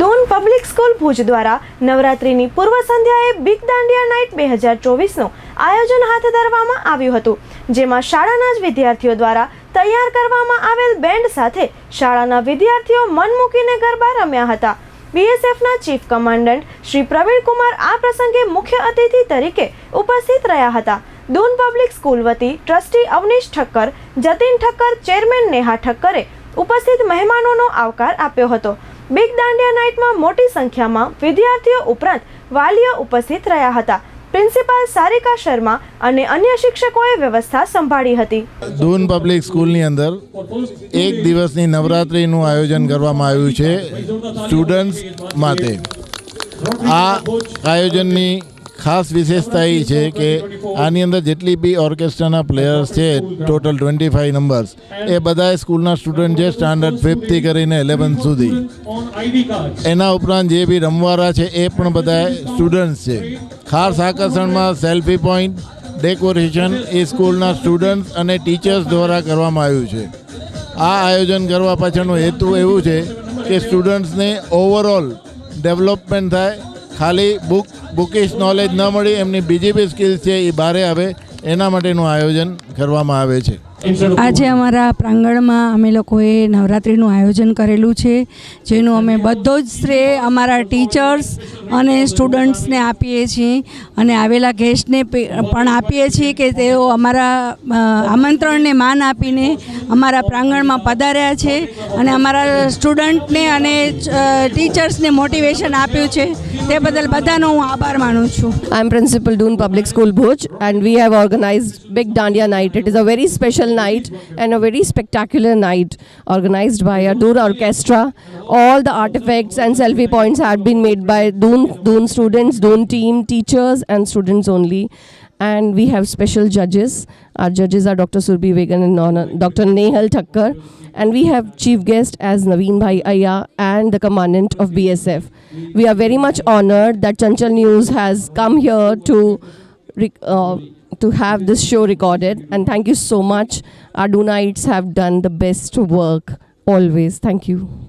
દોન public school Bhuj દ્વારા નવરાત્રિની પૂર્વ સંધ્યાએ બિગ દાંડિયા નાઇટ બે હજાર ચોવીસનું આયોજન હાથ ધરવામાં આવ્યું હતું, જેમાં શાળાના જ વિદ્યાર્થીઓ દ્વારા તૈયાર કરવામાં આવેલ બેન્ડ સાથે શાળાના વિદ્યાર્થીઓ મન મૂકીને ગરબા રમ્યા હતા. બીએસએફના ચીફ કમાન્ડન્ટ શ્રી પ્રવીણ કુમાર આ પ્રસંગે મુખ્ય અતિથિ તરીકે ઉપસ્થિત રહ્યા હતા. દૂન પબ્લિક સ્કૂલ વતી ટ્રસ્ટી અવનીશ ઠક્કર, જતીન ઠક્કર, ચેરમેન નેહા ઠક્કરે ઉપસ્થિત મહેમાનોનો આવકાર આપ્યો હતો. બિગ દાંડિયા નાઇટમાં મોટી સંખ્યામાં વિદ્યાર્થીઓ ઉપરાંત વાલીઓ ઉપસ્થિત રહ્યા હતા. પ્રિન્સિપાલ સારિકા શર્મા અને અન્ય શિક્ષકોએ વ્યવસ્થા સંભાળી હતી. દૂન પબ્લિક સ્કૂલની અંદર એક દિવસની નવરાત્રિનું આયોજન કરવામાં આવ્યું છે સ્ટુડન્ટ્સ માટે. આ આયોજનની ખાસ વિશેષતા એ છે કે આની અંદર જેટલી બી ઓર્કેસ્ટ્રાના પ્લેયર્સ છે ટોટલ ટ્વેન્ટી ફાઈવ નંબર્સ એ બધા સ્કૂલના સ્ટુડન્ટ છે સ્ટાન્ડર્ડ ફિફ્થથી કરીને ઇલેવન્થ સુધી. એના ઉપરાંત જે બી રમવાળા છે, એ પણ બધા સ્ટુડન્ટ્સ છે. ખાસ આકર્ષણમાં સેલ્ફી પોઈન્ટ ડેકોરેશન એ સ્કૂલના સ્ટુડન્ટ્સ અને ટીચર્સ દ્વારા કરવામાં આવ્યું છે. આ આયોજન કરવા પાછળનો હેતુ એવું છે કે સ્ટુડન્ટ્સને ઓવરઓલ ડેવલપમેન્ટ થાય, ખાલી બુક બુકિશ નોલેજ ન મળી, એમની બીજી બી સ્કિલ્સ છે એ બહારે આવે, એના માટેનું આયોજન કરવામાં આવે છે. આજે અમારા પ્રાંગણમાં અમે લોકોએ નવરાત્રિનું આયોજન કરેલું છે જેનું અમે બધો જ શ્રેય અમારા ટીચર્સ અને સ્ટુડન્ટ્સને આપીએ છીએ અને આવેલા ગેસ્ટને પણ આપીએ છીએ કે તેઓ અમારા આમંત્રણને માન આપીને અમારા પ્રાંગણમાં પધાર્યા છે અને અમારા સ્ટુડન્ટને અને ટીચર્સને મોટિવેશન આપ્યું છે. તે બદલ બધાનો હું આભાર માનું છું. I am principal Doon Public School Bhuj and we have organise big dandiya night it is a very very special night and a very spectacular night organized by a Doon Orchestra. All the artifacts and selfie points had been made by Doon, Doon students, Doon team, teachers and students only. And we have special judges. Our judges are Dr. Surbhi Vegan and Dr. Nehal Thakkar. And we have chief guest as Naveen Bhai Aya and the commandant of BSF. We are very much honored that Chanchal News has come here to uh, to have this show recorded. And thank you so much. Our have done the best work always. Thank you.